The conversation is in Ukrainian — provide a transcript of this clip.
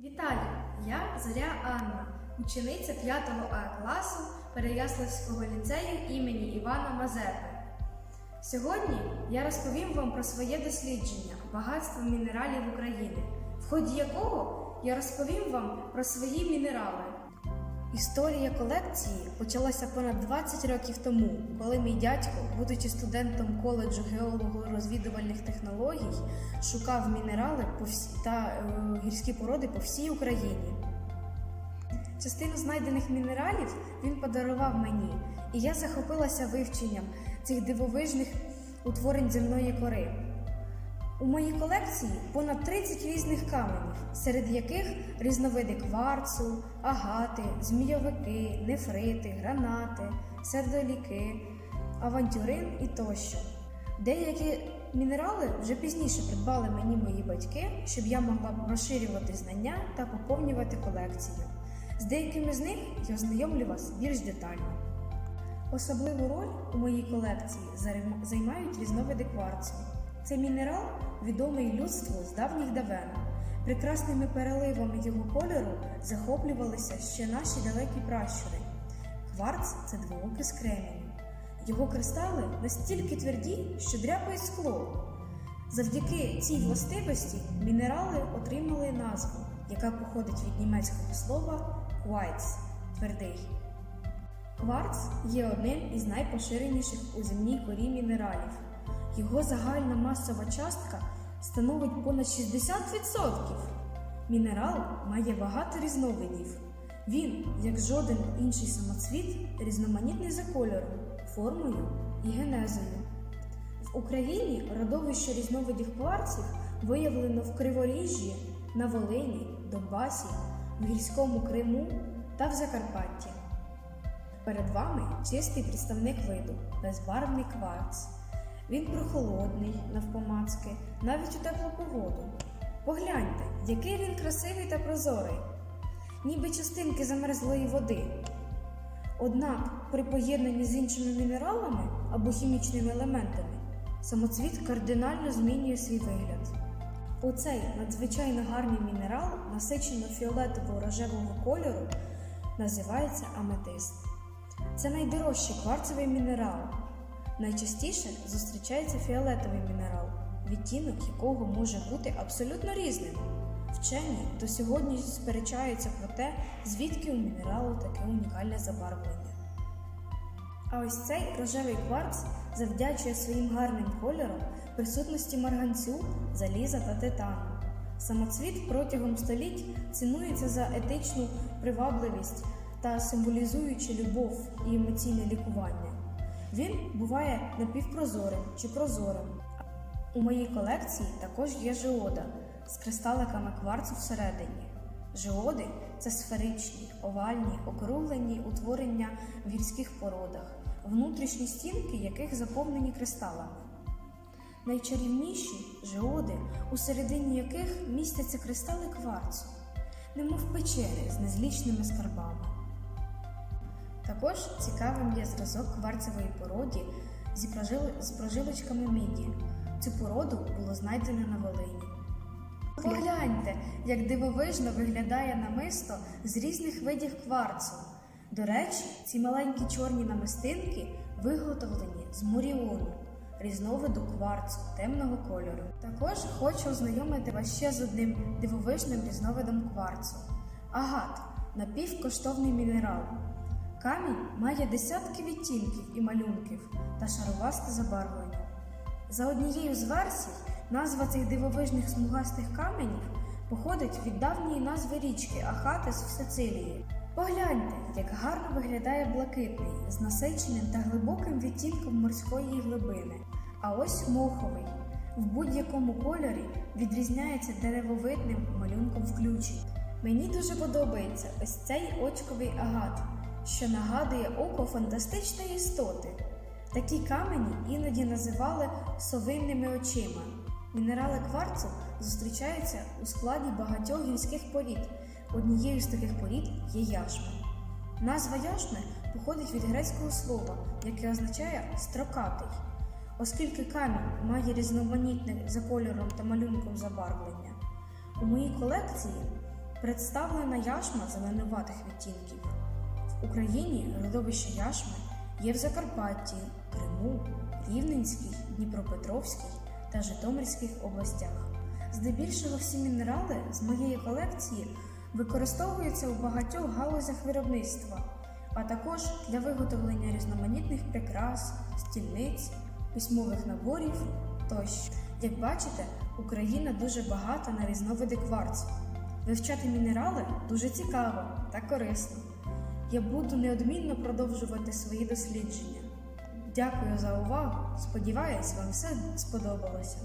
Вітаю! Я Зоря Анна, учениця 5 А класу Переяславського ліцею імені Івана Мазепи. Сьогодні я розповім вам про своє дослідження багатство мінералів України, в ході якого я розповім вам про свої мінерали. Історія колекції почалася понад 20 років тому, коли мій дядько, будучи студентом коледжу геолого-розвідувальних технологій, шукав мінерали та е, гірські породи по всій Україні. Частину знайдених мінералів він подарував мені, і я захопилася вивченням цих дивовижних утворень земної кори. У моїй колекції понад 30 різних каменів, серед яких різновиди кварцу, агати, змійовики, нефрити, гранати, сердоліки, авантюрин і тощо. Деякі мінерали вже пізніше придбали мені мої батьки, щоб я могла розширювати знання та поповнювати колекцію. З деякими з них я ознайомлю вас більш детально. Особливу роль у моїй колекції займають різновиди кварцу. Це мінерал, відомий людству з давніх давен. Прекрасними переливами його кольору захоплювалися ще наші далекі пращури. Кварц це двоокис кременю. Його кристали настільки тверді, що дряпають скло. Завдяки цій властивості мінерали отримали назву, яка походить від німецького слова «квайц» – твердий. Кварц є одним із найпоширеніших у земній корі мінералів. Його загальна масова частка становить понад 60%. Мінерал має багато різновидів. Він, як жоден інший самоцвіт, різноманітний за кольором, формою і генезою. В Україні родовище різновидів кварців виявлено в Криворіжжі, на Волині, Донбасі, в Гірському Криму та в Закарпатті. Перед вами чистий представник виду, безбарвний кварц. Він прохолодний, навпомацки, навіть у теплу погоду. Погляньте, який він красивий та прозорий, ніби частинки замерзлої води. Однак при поєднанні з іншими мінералами або хімічними елементами самоцвіт кардинально змінює свій вигляд. Оцей надзвичайно гарний мінерал, насичено фіолетово рожевого кольору, називається аметист. Це найдорожчий кварцевий мінерал. Найчастіше зустрічається фіолетовий мінерал, відтінок якого може бути абсолютно різним. Вчені до сьогодні сперечаються про те, звідки у мінералу таке унікальне забарвлення. А ось цей рожевий кварц завдячує своїм гарним кольором присутності марганцю, заліза та титану. Самоцвіт протягом століть цінується за етичну привабливість та символізуючи любов і емоційне лікування. Він буває напівпрозорим чи прозорим. У моїй колекції також є жеода з кристаликами кварцу всередині. Жеоди це сферичні, овальні, округлені утворення в гірських породах, внутрішні стінки яких заповнені кристалами. Найчарівніші жеоди, у середині яких містяться кристали кварцу, немов печери з незлічними скарбами. Також цікавим є зразок кварцевої породі з прожилочками міді. Цю породу було знайдено на Волині. Погляньте, як дивовижно виглядає намисто з різних видів кварцу. До речі, ці маленькі чорні намистинки виготовлені з муріону, різновиду кварцу темного кольору. Також хочу ознайомити вас ще з одним дивовижним різновидом кварцу. Агат напівкоштовний мінерал. Камінь має десятки відтінків і малюнків та шаровасте забарвлення. За однією з версій, назва цих дивовижних смугастих каменів походить від давньої назви річки Ахатис в Сицилії. Погляньте, як гарно виглядає блакитний з насиченим та глибоким відтінком морської глибини. А ось моховий в будь-якому кольорі відрізняється деревовидним малюнком включень. Мені дуже подобається ось цей очковий агат, що нагадує око фантастичної істоти. Такі камені іноді називали совинними очима. Мінерали кварцу зустрічаються у складі багатьох гірських порід. Однією з таких порід є яшма. Назва яшми походить від грецького слова, яке означає строкатий, оскільки камінь має різноманітне за кольором та малюнком забарвлення. У моїй колекції Представлена яшма зеленуватих відтінків. Україні родовище яшми є в Закарпатті, Криму, Рівненській, Дніпропетровській та Житомирських областях. Здебільшого всі мінерали з моєї колекції використовуються у багатьох галузях виробництва, а також для виготовлення різноманітних прикрас, стільниць, письмових наборів тощо. Як бачите, Україна дуже багата на різновиди кварцу. Вивчати мінерали дуже цікаво та корисно. Я буду неодмінно продовжувати свої дослідження. Дякую за увагу. Сподіваюсь, вам все сподобалося.